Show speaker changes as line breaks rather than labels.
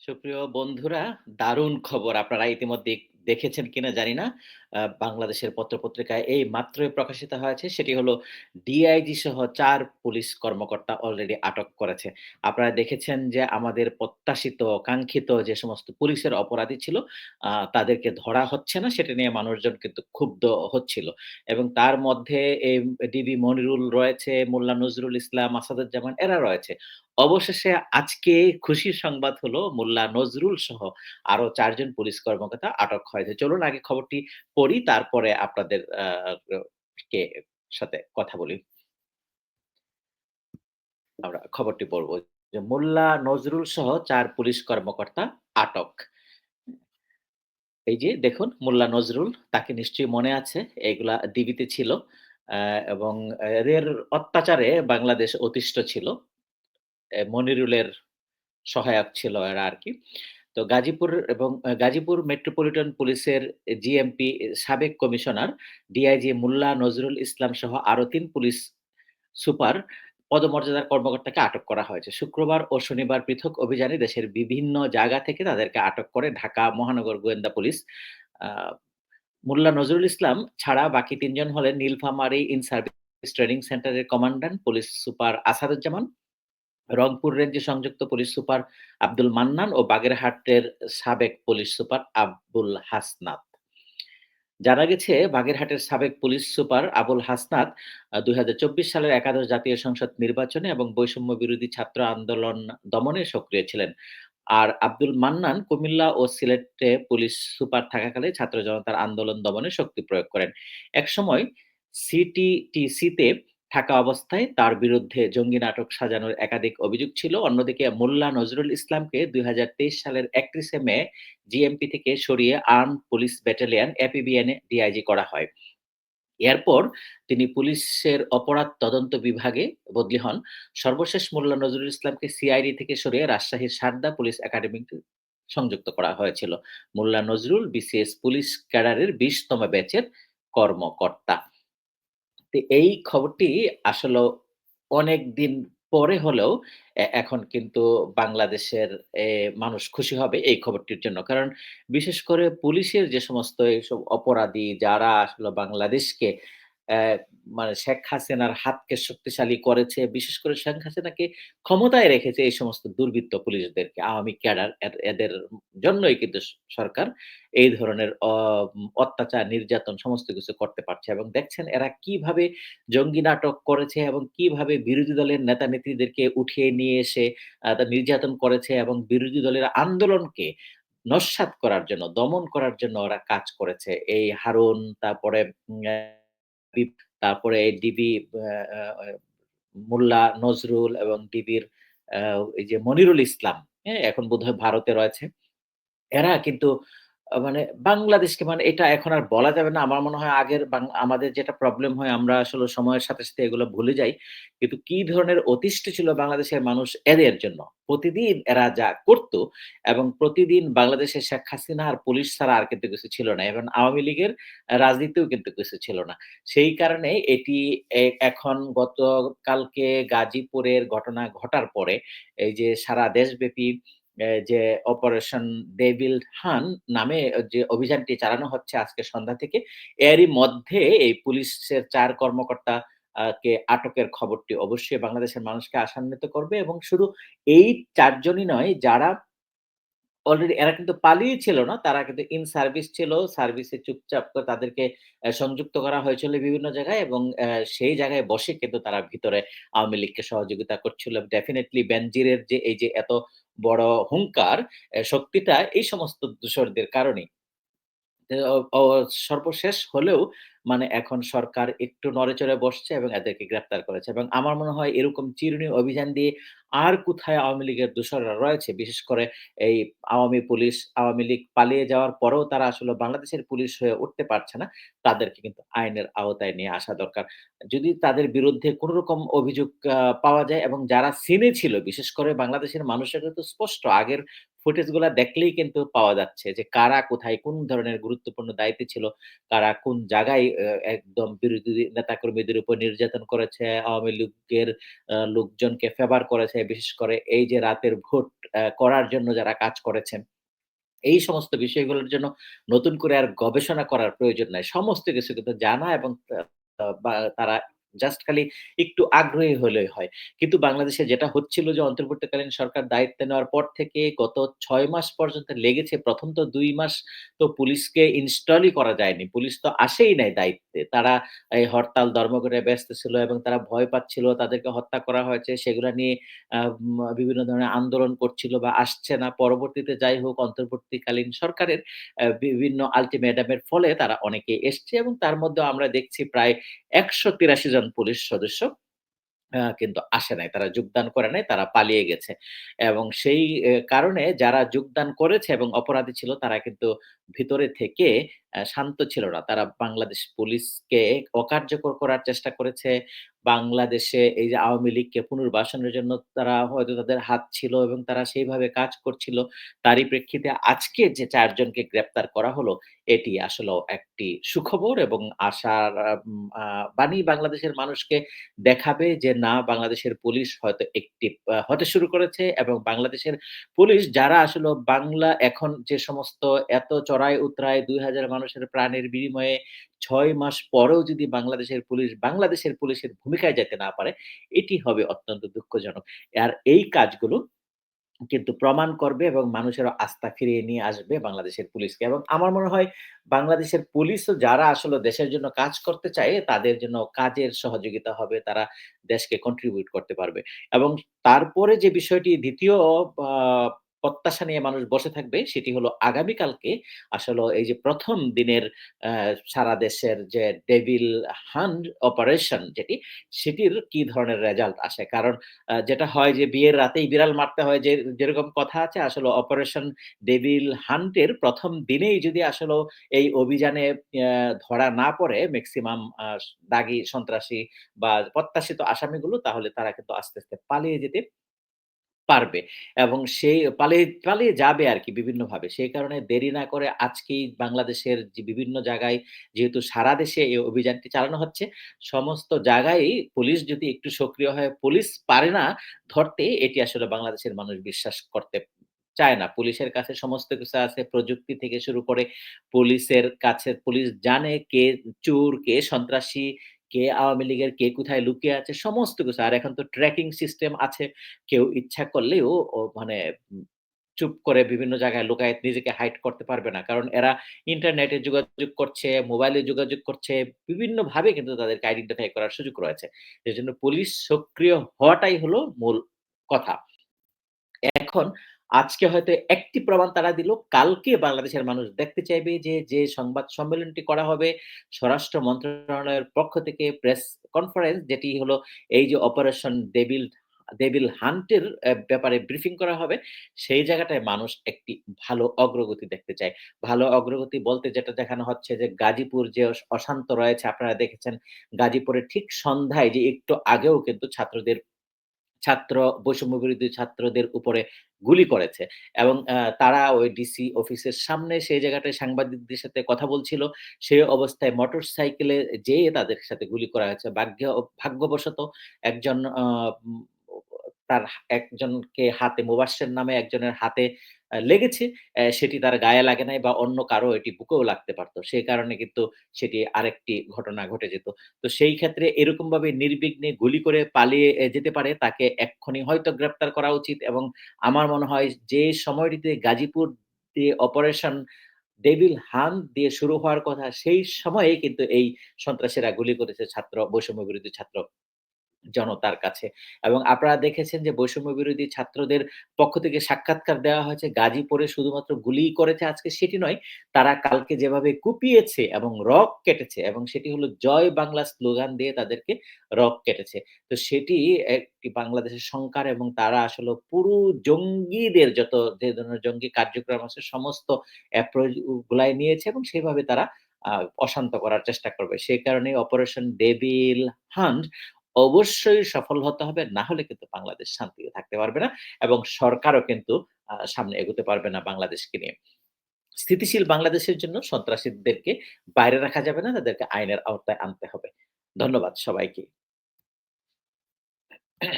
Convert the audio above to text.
সুপ্রিয় বন্ধুরা, দারুণ খবর আপনারা ইতিমধ্যে দেখেছেন কিনা জানি না। বাংলাদেশের পত্র-পত্রিকায় এই মাত্রই প্রকাশিত হয়েছে। সেটি হলো ডিআইজি সহ ৪ পুলিশ কর্মকর্তা অলরেডি আটক করেছে। আপনারা দেখেছেন যে আমাদের প্রত্যাশিত, কাঙ্ক্ষিত যে সমস্ত পুলিশের অপরাধী ছিল, তাদেরকে ধরা হচ্ছে না সেটা নিয়ে মানুষজন কিন্তু ক্ষুব্ধ হচ্ছিল। এবং তার মধ্যে এই ডিবি মনিরুল রয়েছে, মোল্লা নজরুল ইসলাম, আসাদুজ্জামান এরা রয়েছে। অবশেষে আজকে খুশির সংবাদ হলো মোল্লা নজরুল সহ আরও চারজন পুলিশ কর্মকর্তা আটক হয়েছে। চলুন আগে খবরটি পড়ি, তারপরে আপনাদের কে সাথে কথা বলি। আমরা খবরটি পড়ব। যে মোল্লা নজরুল সহ চার পুলিশ কর্মকর্তা আটক। এই যে দেখুন, মোল্লা নজরুল, তাকে নিশ্চয়ই মনে আছে, এগুলা দিবিতে ছিল। এবং এদের অত্যাচারে বাংলাদেশ অতিষ্ঠ ছিল। মনিরুলের সহায়ক ছিল এরা আর কি তো গাজীপুর এবং গাজীপুর মেট্রোপলিটন পুলিশের জিএমপি সাবেক কমিশনার ডিআইজি মোল্লা নজরুল ইসলাম সহ আরও ৩ পুলিশ সুপার পদমর্যাদার কর্মকর্তাকে আটক করা হয়েছে। শুক্রবার ও শনিবার পৃথক অভিযানে দেশের বিভিন্ন জায়গা থেকে তাদেরকে আটক করে ঢাকা মহানগর গোয়েন্দা পুলিশ। মোল্লা নজরুল ইসলাম ছাড়া বাকি তিনজন হলেন নীলফামারী ইন সার্ভিস ট্রেনিং সেন্টারের commandant police super Asaduzzaman, Rangpur রেঞ্জে সংযুক্ত পুলিশ সুপার আব্দুল মান্নান ও বাগেরহাটের সাবেক পুলিশ সুপার আবুল হাসনাত। জানা গেছে, বাগেরহাটের সাবেক পুলিশ সুপার আবুল হাসনাত আ ২০২৪ সালের একাদশ জাতীয় সংসদ নির্বাচনে এবং বৈষম্য বিরোধী ছাত্র আন্দোলন দমনে সক্রিয় ছিলেন। আর আব্দুল মান্নান কুমিল্লা ও সিলেটে পুলিশ সুপার থাকাকালে ছাত্র জনতার আন্দোলন দমনে শক্তি প্রয়োগ করেন। একসময় সিটিটিসিতে থাকা অবস্থায় তার বিরুদ্ধে জঙ্গি নাটক সাজানোর একাধিক অভিযোগ ছিল। অন্যদিকে মোল্লা নজরুল ইসলামকে ২০২৩ সালের ৩১ মে জিএমপি থেকে সরিয়ে arm police battalion APBN DIG করা হয়। এরপর তিনি পুলিশের অপরাধ তদন্ত বিভাগে বদলি হন। সর্বশেষ মোল্লা নজরুল ইসলামকে সিআইডি থেকে সরিয়ে রাজশাহীর সারদা পুলিশ একাডেমিতে সংযুক্ত করা হয়েছিল। মোল্লা নজরুল বিসিএস পুলিশ ক্যাডারের ২০ তম ব্যাচের কর্মকর্তা। তো এই খবরটি আসলে অনেক দিন পরে হলেও এখন কিন্তু বাংলাদেশের, এ, মানুষ খুশি হবে এই খবরটির জন্য। কারণ বিশেষ করে পুলিশের যে সমস্ত এইসব অপরাধী যারা আসলে বাংলাদেশকে মানে শেখ হাসিনার হাতকে শক্তিশালী করেছে, বিশেষ করে শেখ হাসিনাকে ক্ষমতায় রেখেছে এই সমস্ত দুর্বৃত্ত পুলিশদেরকে, আওয়ামী ক্যাডার এদের জন্যই কিন্তু সরকার এই ধরনের অত্যাচার, নির্যাতন সমস্ত কিছু করতে পারছে এবং দেখছেন এরা কীভাবে জঙ্গি নাটক করেছে এবং কীভাবে বিরোধী দলের নেতা-নেত্রীদেরকে উঠিয়ে নিয়ে এসে নির্যাতন করেছে এবং বিরোধী দলের আন্দোলনকে নস্যাৎ করার জন্য, দমন করার জন্য ওরা কাজ করেছে। এই হারুন তারপরে তারপরে ডিবি মোল্লা নজরুল এবং ডিবির এই যে মনিরুল ইসলাম, হ্যাঁ? এখন বোধহয় ভারতে রয়েছে। এরা কিন্তু মানে বাংলাদেশকে মানে এটা এখন আর বলা যাবে না। আমার মনে হয় আগের আমাদের যেটা প্রবলেম হয় আমরা আসলে সময়ের সাথে, সাথে এগুলো ভুলে যাই। কিন্তু কি ধরনের অতিষ্ঠ ছিল বাংলাদেশের মানুষ এদের জন্য। প্রতিদিন এরা যা করত এবং প্রতিদিন বাংলাদেশের শেখ হাসিনা আর পুলিশ ছাড়া আর কিন্তু কিছু ছিল না। এবং আওয়ামী লীগের রাজনীতিও কিন্তু কিছু ছিল না। সেই কারণে এটি এখন গতকালকে গাজীপুরের ঘটনা ঘটার পরে এই যে সারা দেশব্যাপী যে অপারেশন ডেভিল হান নামে যে অভিযানটি চালানো হচ্ছে আজকে সন্ধ্যা থেকে, এরই মধ্যে এই পুলিশের চার কর্মকর্তা কে আটকের খবরটি অবশ্যই বাংলাদেশের মানুষকে আশান্বিত করবে এবং শুধু এই চারজনই নয় যারা অলরেডি এরা কিন্তু পালিয়ে ছিল না। তারা কিন্তু ইন সার্ভিস ছিল। সার্ভিসে চুপচাপ তাদেরকে সংযুক্ত করা হয়েছিল বিভিন্ন জায়গায় এবং সেই জায়গায় বসে কিন্তু তারা ভিতরে আওয়ামী লীগকে সহযোগিতা করছিল। ডেফিনেটলি বেনজিরের যে এই যে এত বড় হুঙ্কার, শক্তিটা এই সমস্ত দূষরদের কারণেই। সর্বশেষ হলেও মানে এখন সরকার একটু নড়েচড়ে বসছে এবং এদেরকে গ্রেপ্তার করেছে এবং আমার মনে হয় এরকম চিরুনি অভিযান দিয়ে আর কোথায় আওয়ামী লীগের দোসররা রয়েছে, বিশেষ করে এই আওয়ামী পুলিশ, আওয়ামী লীগ পালিয়ে যাওয়ার পরেও তারা আসলে বাংলাদেশের পুলিশ হয়ে উঠতে পারছে না। তাদেরকে কিন্তু আইনের আওতায় নিয়ে আসা দরকার। যদি তাদের বিরুদ্ধে কোন রকম অভিযোগ পাওয়া যায় এবং যারা সিনে ছিল, বিশেষ করে বাংলাদেশের মানুষের কিন্তু স্পষ্ট আগের ফুটেজগুলা দেখলেই কিন্তু পাওয়া যাচ্ছে যে কারা কোথায় কোন ধরনের গুরুত্বপূর্ণ দায়িত্বে ছিল, কারা কোন জায়গায় একদম বিরোধী নেতাকর্মীদের উপর নির্যাতন করেছে, আওয়ামী লীগের লোকজনকে ফেভার করেছে। বিশেষ করে এই যে রাতের ভোট করার জন্য যারা কাজ করেছেন। এই সমস্ত বিষয়গুলোর জন্য নতুন করে আর গবেষণা করার প্রয়োজন নাই। সমস্ত কিছু কিন্তু জানা এবং তারা জাস্ট খালি একটু আগ্রহী হলেই হয়। কিন্তু বাংলাদেশে যেটা হচ্ছিল যে অন্তর্বর্তীকালীন সরকার দায়িত্ব নেওয়ার পর থেকে গত ছয় মাস পর্যন্ত লেগেছে। প্রথম তো দুই মাস তো পুলিশকে ইনস্টলই করা যায়নি। পুলিশ তো আসেই নাই দায়িত্বে। তারা এই হরতাল, ধর্মঘটে ব্যস্ত ছিল এবং তারা ভয় পাচ্ছিল। তাদেরকে হত্যা করা হয়েছে। সেগুলা নিয়ে বিভিন্ন ধরনের আন্দোলন করছিল বা আসছে না। পরবর্তীতে যাই হোক অন্তর্বর্তীকালীন সরকারের বিভিন্ন আল্টিমেটামের ফলে তারা অনেকেই এসছে এবং তার মধ্যেও আমরা দেখছি প্রায় ১৮৩ জন পুলিশ সদস্য কিন্তু আসে নাই। তারা যোগদান করে নাই, তারা পালিয়ে গেছে। এবং সেই কারণে যারা যোগদান করেছে এবং অপরাধী ছিল তারা কিন্তু ভিতরে থেকে শান্ত ছিল না। তারা বাংলাদেশ পুলিশকে অকার্যকর করার চেষ্টা করেছে। বাংলাদেশে এই যে আওয়ামী লীগকে পুনর্বাসনের জন্য তারা হয়তো তাদের হাত ছিল এবং তারা সেইভাবে কাজ করছিল। তারই প্রেক্ষিতে আজকে যে ৪ জনকে গ্রেপ্তার করা হলো, এটি আসলেও একটি সুখবর এবং আশার বাণী বাংলাদেশের মানুষকে দেখাবে যে না বাংলাদেশের পুলিশ হয়তো একটিভ আ হতে শুরু করেছে এবং বাংলাদেশের পুলিশ যারা আসলে বাংলা এখন যে সমস্ত এত চড়াই উতরাই ২,০০০ মানুষের প্রাণের বিনিময়ে ৬ মাস পরেও যদি বাংলাদেশের পুলিশ, বাংলাদেশের পুলিশের ভূমিকায় যাইতে না পারে, এটি হবে অত্যন্ত দুঃখজনক। আর এই কাজগুলো কিন্তু প্রমাণ করবে এবং মানুষেরও আস্থা ফিরিয়ে নিয়ে আসবে বাংলাদেশের পুলিশকে। এবং আমার মনে হয় বাংলাদেশের পুলিশও যারা আসলে দেশের জন্য কাজ করতে চায়, তাদের জন্য কাজের সহযোগিতা হবে। তারা দেশকে কন্ট্রিবিউট করতে পারবে। এবং তারপরে যে বিষয়টি ২য় আ প্রত্যাশা নিয়ে মানুষ বসে থাকবে সেটি হলো আগামীকালকে আসলে এই যে প্রথম দিনের সারা দেশের যে ডেভিল হান্ট অপারেশন যেটি, সেটির কি ধরনের রেজাল্ট আসে। কারণ যেটা হয় যে বিয়ের রাতেই বিড়াল মারতে হয় যে যেরকম কথা আছে আসলে অপারেশন ডেভিল হান্টের প্রথম দিনেই যদি আসলেও এই অভিযানে ধরা না পড়ে ম্যাক্সিমাম দাগি সন্ত্রাসী বা প্রত্যাশিত আসামিগুলো তাহলে তারা কিন্তু আস্তে, আস্তে পালিয়ে যেতে পারবে এবং সেই পালিয়ে পালিয়ে যাবে আরকি বিভিন্নভাবে। সেই কারণে দেরি না করে আজকেই বাংলাদেশের যে বিভিন্ন জায়গায় যেহেতু সারা দেশে এই অভিযানটি চালানো হচ্ছে, সমস্ত জায়গায়ই পুলিশ যদি একটু সক্রিয় হয়, পুলিশ পারে না ধরতে এটি আসলে বাংলাদেশের মানুষ বিশ্বাস করতে চায় না। পুলিশের কাছে সমস্ত কিছু আছে প্রযুক্তি থেকে শুরু করে পুলিশের কাছে পুলিশ জানে কে চোর, কে সন্ত্রাসী, কে আওয়ামী লীগের, কে কোথায় লুকিয়ে আছে সমস্ত কিছু। আর এখন তো ট্র্যাকিং সিস্টেম আছে। কেউ ইচ্ছা করলেও মানে চুপ করে বিভিন্ন জায়গায় লুকায়ে নিজেকে হাইড করতে পারবে না। কারণ এরা ইন্টারনেটে যোগাযোগ করছে, মোবাইলে যোগাযোগ করছে, বিভিন্নভাবে কিন্তু তাদেরকে আইডেন্টিফাই করার সুযোগ রয়েছে। এজন্য পুলিশ সক্রিয় হওয়াটাই হলো মূল কথা। এখন আজকে হয়তো একটি প্রমাণ তারা দিল। কালকে বাংলাদেশের মানুষ দেখতে চাইবে যে, যে সংবাদ সম্মেলনটি করা হবে স্বরাষ্ট্র মন্ত্রণালয়ের পক্ষ থেকে প্রেস কনফারেন্স যেটি হলো এই যে অপারেশন ডেভিল ডেভিল হান্টের ব্যাপারে ব্রিফিং করা হবে। সেই জায়গাটায় মানুষ একটি ভালো অগ্রগতি দেখতে চায়। ভালো অগ্রগতি বলতে যেটা দেখানো হচ্ছে যে গাজীপুর যে অশান্ত রয়েছে আপনারা দেখেছেন গাজীপুরে ঠিক সন্ধ্যায় যে একটু আগেও কিন্তু ছাত্রদের ছাত্র বৈষম্য বিরোধী ছাত্রদের উপরে গুলি করেছে এবং তারা ওই ডিসি অফিসের সামনে সেই জায়গাটায় সাংবাদিকদের সাথে কথা বলছিল। সেই অবস্থায় মোটর সাইকেলে যেয়ে তাদের সাথে গুলি করা হয়েছে। ভাগ্য, ভাগ্যবশত একজন তার একজনকে হাতে মোবাশ্বের নামে একজনের হাতে লেগেছে। সেটি তার গায়ে লাগে নাই বা অন্য কারও এটি বুকেও লাগতে পারত। সেই কারণে কিন্তু সেটি আরেকটি ঘটনা ঘটে যেত। তো সেই ক্ষেত্রে এরকমভাবে নির্বিঘ্নে গুলি করে পালিয়ে যেতে পারে, তাকে এক্ষুনি হয়তো গ্রেপ্তার করা উচিত এবং আমার মনে হয় যে সময়টিতে গাজীপুর দিয়ে অপারেশন ডেভিল হান দিয়ে শুরু হওয়ার কথা, সেই সময়ে কিন্তু এই সন্ত্রাসীরা গুলি করেছে ছাত্র বৈষম্য বিরোধী ছাত্র জনতার কাছে। এবং আপনারা দেখেছেন যে বৈষম্য বিরোধী ছাত্রদের পক্ষ থেকে সাক্ষাৎকার দেওয়া হয়েছে। গাজীপুরে শুধুমাত্র গুলি করেছে আজকে সেটি নয়। তারা কালকে যেভাবে কুপিয়েছে এবং রক কেটেছে এবং সেটি হলো জয় বাংলা স্লোগান দিয়ে তাদেরকে রক কেটেছে। তো সেটি একটি বাংলাদেশের সংকার এবং তারা আসলে পুরো জঙ্গিদের যত যে ধরনের জঙ্গি কার্যক্রম আছে সমস্ত অ্যাপ্রোচ গুলাই নিয়েছে এবং সেভাবে তারা অশান্ত করার চেষ্টা করবে। সেই কারণেই অপারেশন ডেভিল হান্ট অবশ্যই সফল হতে হবে। না হলে কিন্তু বাংলাদেশ শান্তিতে থাকতে পারবে না এবং সরকারও কিন্তু সামনে এগোতে পারবে না বাংলাদেশকে নিয়ে। স্থিতিশীল বাংলাদেশের জন্য সন্ত্রাসীদেরকে বাইরে রাখা যাবে না। তাদেরকে আইনের আওতায় আনতে হবে। ধন্যবাদ সবাইকে।